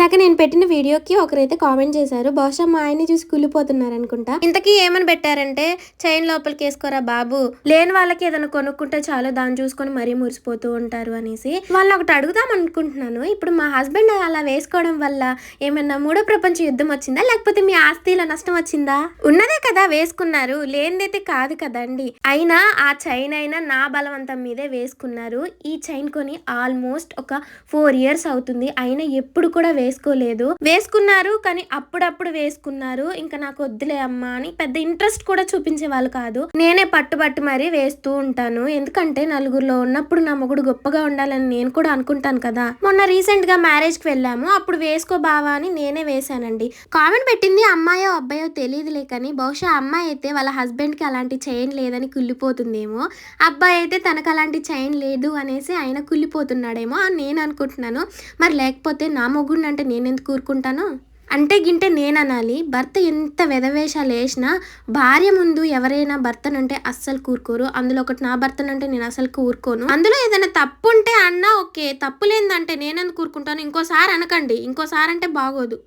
ఇందాక నేను పెట్టిన వీడియోకి ఒకరైతే కామెంట్ చేశారు. బహుశా మా ఆయన్ని చూసి కుళ్ళిపోతున్నారు అనుకుంటా. ఇంతకీ ఏమని పెట్టారంటే చైన్ లోపలికి వేసుకోరా బాబు. లేని వాళ్ళకి ఏదైనా కొనుక్కుంటే చాలు దాన్ని చూసుకొని మరీ మురిసిపోతూ ఉంటారు అనేసి. వాళ్ళని ఒకటి అడుగుదాం అనుకుంటున్నాను. ఇప్పుడు మా హస్బెండ్ అలా వేసుకోవడం వల్ల ఏమన్నా మూడో ప్రపంచ యుద్ధం వచ్చిందా? లేకపోతే మీ ఆస్తిలో నష్టం వచ్చిందా? ఉన్నదే కదా వేసుకున్నారు. లేనిదైతే కాదు కదండి. అయినా ఆ చైన్ అయినా నా బలవంతం మీదే వేసుకున్నారు. ఈ చైన్ కొని ఆల్మోస్ట్ ఒక ఫోర్ ఇయర్స్ అవుతుంది. అయినా ఎప్పుడు కూడా వేసుకోలేదు. వేసుకున్నారు కానీ అప్పుడప్పుడు వేసుకున్నారు. ఇంకా నాకు వద్దులే అమ్మా అని పెద్ద ఇంట్రెస్ట్ కూడా చూపించే వాళ్ళు కాదు. నేనే పట్టుబట్టి మరీ వేస్తూ ఉంటాను. ఎందుకంటే నలుగురిలో ఉన్నప్పుడు నా మొగుడు గొప్పగా ఉండాలని నేను కూడా అనుకుంటాను కదా. మొన్న రీసెంట్గా మ్యారేజ్కి వెళ్ళాము. అప్పుడు వేసుకో బావా అని నేనే వేశానండి. కామెంట్ పెట్టింది అమ్మాయో అబ్బాయో తెలియదులే కానీ బహుశా అమ్మాయి అయితే వాళ్ళ హస్బెండ్కి అలాంటి చైన్ లేదని కుళ్ళిపోతుందేమో. అబ్బాయి అయితే తనకు అలాంటి చైన్ లేదు అనేసి ఆయన కుళ్ళిపోతున్నాడేమో అని నేను అనుకుంటున్నాను. మరి లేకపోతే నా మొగుడిని అంటే నేను ఎందుకు ఊరుకుంటాను? అంటే గింటే నేననాలి. భర్త ఎంత వెధవేషాలు వేసినా భార్య ముందు ఎవరైనా భర్తనంటే అస్సలు కూరుకోరు. అందులో ఒకటి నా భర్తనంటే నేను అసలు కూరుకోను. అందులో ఏదైనా తప్పు ఉంటే అన్నా ఓకే. తప్పు లేదంటే నేనెందుకు కూరుకుంటాను ఇంకోసారి అనకండి. ఇంకోసారి అంటే బాగోదు.